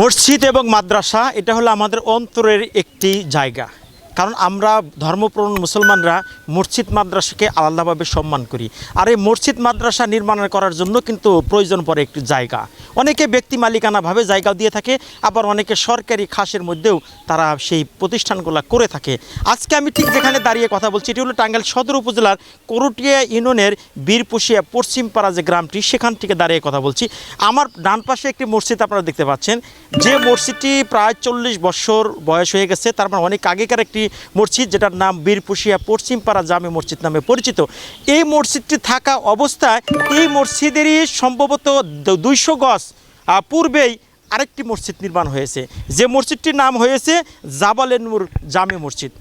মসজিদ এবং মাদ্রাসা এটা হলো আমাদের অন্তরের একটি জায়গা। কারণ আমরা ধর্মপ্রবণ মুসলমানরা মসজিদ মাদ্রাসাকে আলাদাভাবে সম্মান করি। আর এই মসজিদ মাদ্রাসা নির্মাণ করার জন্য কিন্তু প্রয়োজন পড়ে একটি জায়গা। অনেকে ব্যক্তি মালিকানাভাবে জায়গা দিয়ে থাকে, আবার অনেকে সরকারি খাসের মধ্যেও তারা সেই প্রতিষ্ঠানগুলো করে থাকে। আজকে আমি ঠিক যেখানে দাঁড়িয়ে কথা বলছি, এটি হলো টাঙ্গাইল সদর উপজেলার করটিয়া ইউনিয়নের বীরপুষিয়া পশ্চিমপাড়া যে গ্রামটি, সেখান থেকে দাঁড়িয়ে কথা বলছি। আমার ডান পাশে একটি মসজিদ আপনারা দেখতে পাচ্ছেন। যে মসজিদটি প্রায় চল্লিশ বছর বয়স হয়ে গেছে, তার মানে অনেক আগেকার একটি মসজিদ, যেটার নাম বীরপুষিয়া পশ্চিমপাড়া জামে মসজিদ নামে পরিচিত। এই মসজিদটি থাকা অবস্থায় এই মসজিদেরই সম্ভবত দুইশো গজ পূর্বেই আরেকটি মসজিদ নির্মাণ হয়েছে। যে মসজিদটির নাম হয়েছে জাবালেনুর জামে মসজিদ।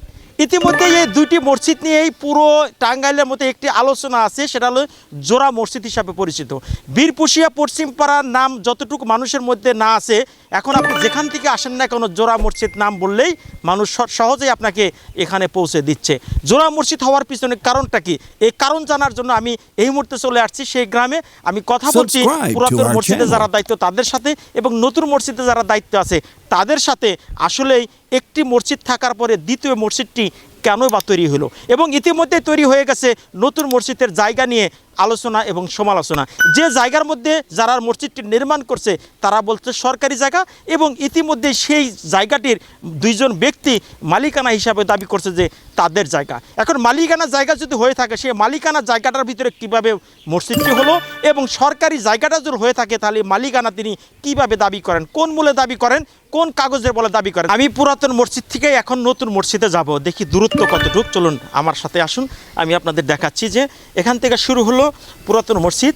ইতিমধ্যে এই দুইটি মসজিদ নিয়েই পুরো টাঙ্গাইলের মধ্যে একটি আলোচনা আছে সেটা হলো জোড়া মসজিদ হিসাবে পরিচিত। বীরপুষিয়া পশ্চিমপাড়ার নাম যতটুকু মানুষের মধ্যে না আছে এখন আপনি যেখান থেকে আসেন না কোনো জোড়া মসজিদ নাম বললেই মানুষ সহজেই আপনাকে এখানে পৌঁছে দিচ্ছে। জোড়া মসজিদ হওয়ার পিছনে কারণটা কি? এই কারণ জানার জন্য আমি এই মুহূর্তে চলে আসছি সেই গ্রামে। আমি কথা বলছি পুরাতন মসজিদে যারা দায়িত্ব তাদের সাথে এবং নতুন মসজিদে যারা দায়িত্ব আছে তাদের সাথে আসলেই একটি মসজিদ থাকার পরে দ্বিতীয় মসজিদটি কেন বা তৈরি হলো? এবং ইতিমধ্যে তৈরি হয়ে গেছে নতুন মসজিদের জায়গা নিয়ে আলোচনা এবং সমালোচনা। যে জায়গার মধ্যে যারা মসজিদটি নির্মাণ করছে, তারা বলছে সরকারি জায়গা এবং ইতিমধ্যে সেই জায়গাটির দুইজন ব্যক্তি মালিকানা হিসাবে দাবি করছে যে তাদের জায়গা। এখন মালিকানা জায়গা যদি হয়ে থাকে, সেই মালিকানা জায়গাটার ভিতরে কীভাবে মসজিদটি হলো এবং সরকারি জায়গাটা যদি হয়ে থাকে, তাহলে মালিকানা তিনি কীভাবে দাবি করেন? কোন মূলে দাবি করেন? কোন কাগজের বলে দাবি করেন? আমি পুরাতন মসজিদ থেকে এখন নতুন মসজিদে যাব। দেখি দূরত্ব কতটুকু? চলুন আমার সাথে আসুন, আমি আপনাদের দেখাচ্ছি যে এখান থেকে শুরু হলো পুরাতন মসজিদ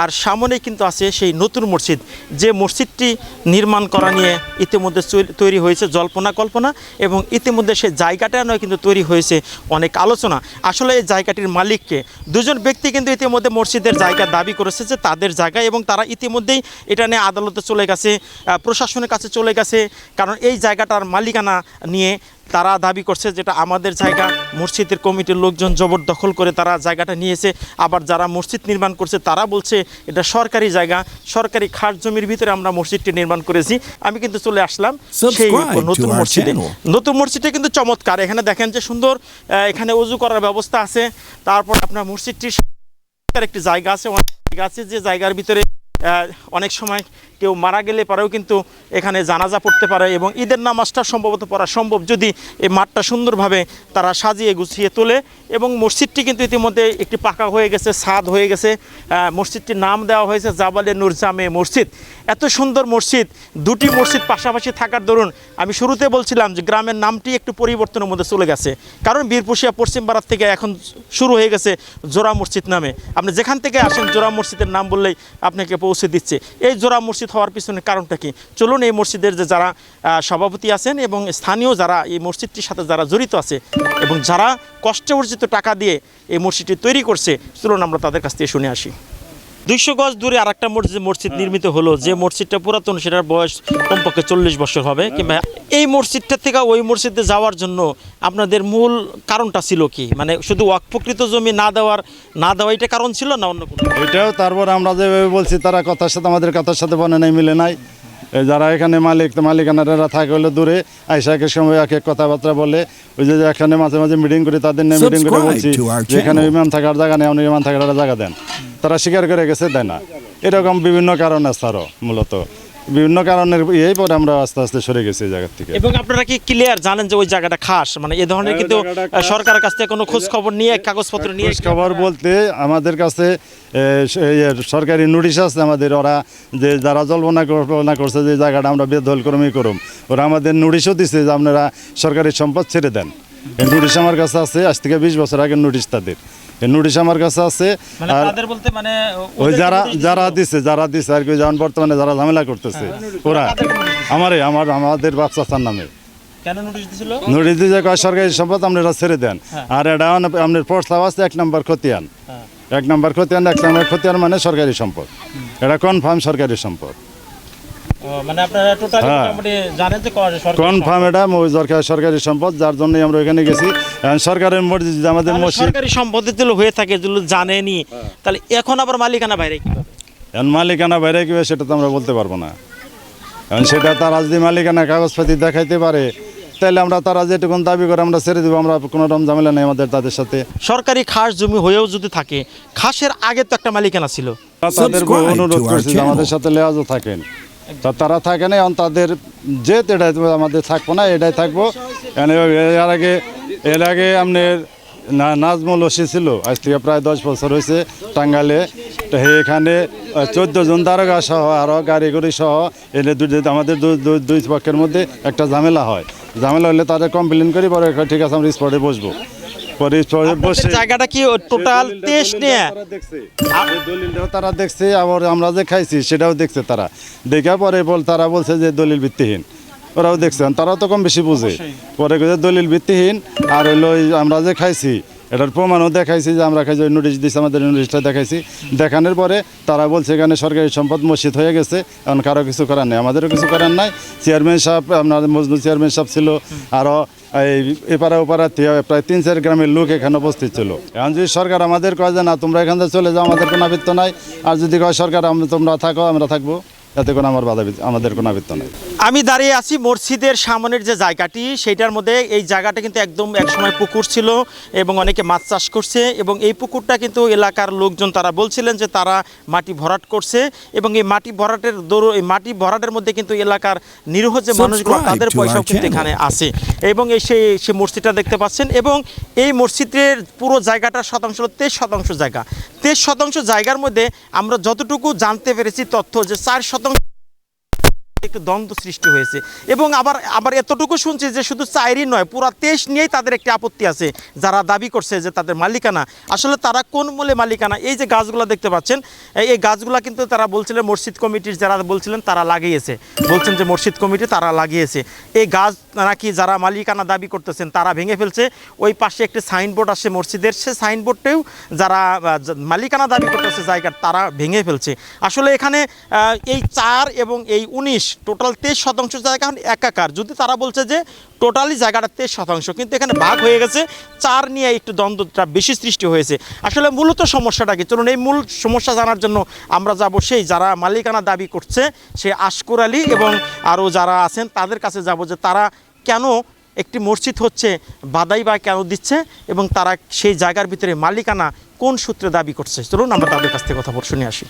আর সামনে কিন্তু আছে সেই নতুন মসজিদ। যে মসজিদটি নির্মাণ করা নিয়ে ইতিমধ্যে তৈরি হয়েছে জল্পনা কল্পনা এবং ইতিমধ্যে সেই জায়গাটা নয় কিন্তু তৈরি হয়েছে অনেক আলোচনা। আসলে এই জায়গাটির মালিককে দুজন ব্যক্তি কিন্তু ইতিমধ্যে মসজিদের জায়গা দাবি করেছে যে তাদের জায়গা এবং তারা ইতিমধ্যেই এটা নিয়ে আদালতে চলে গেছে প্রশাসনের কাছে চলে গেছে। কারণ এই জায়গাটার মালিকানা নিয়ে তারা দাবি করছে যেটা আমাদের জায়গা, মসজিদের কমিটির লোকজন জবরদখল করে তারা জায়গাটা নিয়েছে। আবার যারা মসজিদ নির্মাণ করছে তারা বলছে এটা সরকারি জায়গা সরকারি খাস জমির ভিতরে আমরা মসজিদটি নির্মাণ করেছি। আমি কিন্তু চলে আসলাম সেই নতুন মসজিদে। নতুন মসজিদটা কিন্তু চমৎকার। এখানে দেখেন যে সুন্দর আহ, এখানে উজু করার ব্যবস্থা আছে। তারপর আপনার মসজিদটির একটি জায়গা আছে। অনেক জায়গা আছে যে জায়গার ভিতরে অনেক সময় কেউ মারা গেলে পরেও কিন্তু এখানে জানাজা পড়তে পারে এবং ঈদের নামাজটা সম্ভবত পড়া সম্ভব যদি এই মাঠটা সুন্দরভাবে তারা সাজিয়ে গুছিয়ে তোলে এবং মসজিদটি কিন্তু ইতিমধ্যে একটি পাকা হয়ে গেছে ছাদ হয়ে গেছে। মসজিদটির নাম দেওয়া হয়েছে জাবালে নূর জামে মসজিদ। এত সুন্দর মসজিদ, দুটি মসজিদ পাশাপাশি থাকার দরুন আমি শুরুতে বলছিলাম যে গ্রামের নামটি একটু পরিবর্তনের মধ্যে চলে গেছে। কারণ বীরপুষিয়া পশ্চিম ভারত থেকে এখন শুরু হয়ে গেছে জোড়া মসজিদ নামে। আপনি যেখান থেকে আসেন জোড়া মসজিদের নাম বললেই আপনাকে পৌঁছে দিচ্ছে। এই জোড়া মসজিদ হওয়ার পিছনে কারণটা কি? চলুন এই মসজিদের যে যারা সভাপতি আছেন এবং স্থানীয় যারা এই মসজিদটির সাথে যারা জড়িত আছে এবং যারা কষ্টে অর্জিত টাকা দিয়ে এই মসজিদটি তৈরি করছে, চলুন আমরা তাদের কাছ থেকে শুনে আসি। দুইশো গজ দূরে আর একটা মসজিদ মসজিদ নির্মিত হলো যে মসজিদটা পুরাতন সেটার বয়স কমপক্ষে চল্লিশ বছর হবে। কিংবা এই মসজিদটা থেকে ওই মসজিদে যাওয়ার জন্য আপনাদের মূল কারণটা ছিল কি? মানে শুধু অপ্রকৃত জমি না দেওয়ার না দেওয়া এটা কারণ ছিল না অন্য কোনো? এটাও তারপর আমরা যেভাবে বলছি তারা কথার সাথে আমাদের কথার সাথে বনে নাই মিলে নাই। যারা এখানে মালিক মালিকানারা থাকে হলো দূরে আইসা একের সময় এক এক কথাবার্তা বলে। ওই যে এখানে মাঝে মাঝে মিটিং করি তাদের নিয়ে মিটিং করে বলছি যে এখানে ইমান ইমাম থাকার জায়গা নেই আপনি ইমাম থাকার জায়গা দেন। তারা স্বীকার করে গেছে দেয় না। এরকম বিভিন্ন কারণ আছে আরও মূলত। বিভিন্ন কারণের এই পরে আমরা আস্তে আস্তে সরে গেছি এই জায়গা থেকে। এবং আপনারা কি ক্লিয়ার জানেন যে ওই জায়গাটা খাস? মানে এ ধরনের হ্যাঁ, কিন্তু সরকারের কাছ থেকে কোনো খোঁজ খবর নিয়ে কাগজপত্র নিয়ে খোঁজ খবর বলতে আমাদের কাছে সরকারি নোটিশ আছে আমাদের ওরা যে যারা জল্পনা কল্পনা করছে যে জায়গাটা আমরা বেদখল করমই করুম ওরা আমাদের নোটিশও দিছে যে আপনারা সরকারি সম্পদ ছেড়ে দেন। নোটিশ আমার কাছে আছে আজ থেকে বিশ বছর আগের নোটিশ তাদের। নোটিশ আমার কাছে আছে মানে আর মানে ওই যারা যারা? দিছে যারা দিছে আর কি যেমন বর্তমানে যারা ঝামেলা করতেছে ওরা আমারে আমার আমাদের বাপসার নামে। নোটিশ কয় সরকারি সম্পদ আপনারা ছেড়ে দেন। আর এটা আপনার প্রস্তাব আছে এক নম্বর খতিয়ান। হ্যাঁ। এক নম্বর খতিয়ান এক নম্বর খতিয়ান মানে সরকারি সম্পদ। এটা কনফার্ম সরকারি সম্পদ। মানে আপনারা টোটালি হ্যাঁ। মোটামুটি জানেন যে কনফার্ম এটা সরকার সরকারি সম্পদ যার জন্যই আমরা ওইখানে গেছি। সরকারের মসজিদ আমাদের মসজিদ সরকারি সম্পত্তি যেগুলো হয়ে থাকে যেগুলো জানেনি তাহলে এখন আবার মালিকানা বাইরে কি এখন মালিকানা বাইরে কি সেটা তো আমরা বলতে পারব না। এখন সেটা তারা যদি মালিকানা কাগজপাতি দেখাইতে পারে তাহলে আমরা তারা যেটুকুন দাবি করে আমরা ছেড়ে দেবো আমরা কোনো রকম ঝামেলা নেই আমাদের তাদের সাথে। সরকারি খাস জমি হয়েও যদি থাকে খাসের আগে তো একটা মালিকানা ছিল। তাদের অনুরোধ করছি আমাদের সাথে লেয়াজও থাকেন। তা তারা থাকে না, এখন তাদের যে এটাই আমাদের থাকব না, এটাই থাকব। এর আগে এর আগে আপনার নাজমুল ওসি ছিল, আজ থেকে প্রায় দশ বছর হয়েছে টাঙ্গালে তো এখানে চোদ্দ জন দারোগা সহ আরও গাড়ি গড়ি সহ দুই- আমাদের দুই পক্ষের মধ্যে একটা ঝামেলা হয়। ঝামেলা হলে তাদের কমপ্লেন করি, পরে ঠিক আছে, আমরা স্পটে বসবো। পরে বসে জায়গাটা কি টোটাল তেইশ নিয়ে? তারা দলিলটাও তারা দেখছে আবার আমরা যে খাইছি সেটাও দেখছে তারা। দেখা পরে বল তারা বলছে যে দলিল ভিত্তিহীন। ওরাও দেখছেন তারাও তো কম বেশি বুঝে। পরে দলিল ভিত্তিহীন আর হইল লই আমরা যে খাইছি এটার প্রমাণও দেখাইছি যে আমরা খাইছি নোটিশ দিচ্ছি আমাদের নোটিশটা দেখাইছি। দেখানোর পরে তারা বলছে এখানে সরকারি সম্পদ মসজিদ হয়ে গেছে, এখন কারও কিছু করার নেই। আমাদেরও কিছু করার নাই। চেয়ারম্যান সাহেব, আপনার মজনু চেয়ারম্যান সাহেব ছিল আরও এই এপারা ওপারা প্রায় তিন চার গ্রামের লোক এখানে উপস্থিত ছিল। এখন যদি সরকার আমাদের কয় যে, না, তোমরা এখান থেকে চলে যাও, আমাদের কোনো আবৃত্ত নাই। আর যদি কয়, সরকার তোমরা থাকো, আমরা থাকব। এতে কোনো আমার বিধ- আমাদের কোনো আবৃত্ত নাই। আমি দাঁড়িয়ে আছি মসজিদের সামনের যে জায়গাটি সেইটার মধ্যে এই জায়গাটা কিন্তু একদম একসময় পুকুর ছিল এবং অনেকে মাছ চাষ করছে এবং এই পুকুরটা কিন্তু এলাকার লোকজন তারা বলছিলেন যে তারা মাটি ভরাট করছে এবং এই মাটি ভরাটের দৌড় এই মাটি ভরাটের মধ্যে কিন্তু এলাকার নিরীহ যে মানুষগুলো তাদের পয়সাও কিন্তু এখানে আছে এবং এই সেই সে মসজিদটা দেখতে পাচ্ছেন এবং এই মসজিদের পুরো জায়গাটা শতাংশ হলো তেইশ শতাংশ জায়গা। তেইশ শতাংশ জায়গার মধ্যে আমরা যতটুকু জানতে পেরেছি তথ্য যে চার শতাংশ একটু দ্বন্দ্ব সৃষ্টি হয়েছে। এবং আবার আবার এতটুকু শুনছি যে শুধু চাইরই নয়, পুরা তেইশ নিয়েই তাদের একটি আপত্তি আছে, যারা দাবি করছে যে তাদের মালিকানা। আসলে তারা কোন মূলে মালিকানা? এই যে গাছগুলো দেখতে পাচ্ছেন, এই- গাছগুলো কিন্তু তারা বলছিলেন মসজিদ কমিটির যারা বলছিলেন তারা লাগিয়েছে। বলছেন যে মসজিদ কমিটি তারা লাগিয়েছে। এই গাছ নাকি যারা মালিকানা দাবি করতেছেন তারা ভেঙে ফেলছে। ওই পাশে একটি সাইনবোর্ড আসে মসজিদের, সে সাইনবোর্ডটাও যারা মালিকানা দাবি করতেছে জায়গার, তারা ভেঙে ফেলছে। আসলে এখানে এই চার এবং এই উনিশ টোটাল তেইশ শতাংশ জায়গা এখন একাকার। যদি তারা বলছে যে টোটালি জায়গাটা তেইশ শতাংশ, কিন্তু এখানে ভাগ হয়ে গেছে, চার নিয়ে একটু দ্বন্দ্বটা বেশি সৃষ্টি হয়েছে। আসলে মূলত সমস্যাটা কি? চলুন এই মূল সমস্যা জানার জন্য আমরা যাব সেই যারা মালিকানা দাবি করছে, সে আশকুর আলী এবং আরও যারা আছেন, তাদের কাছে যাব যে তারা কেন একটি মসজিদ হচ্ছে বাদাই বা কেন দিচ্ছে এবং তারা সেই জায়গার ভিতরে মালিকানা কোন সূত্রে দাবি করছে? চলুন আমরা তাদের কাছ থেকে কথা শুনে আসি।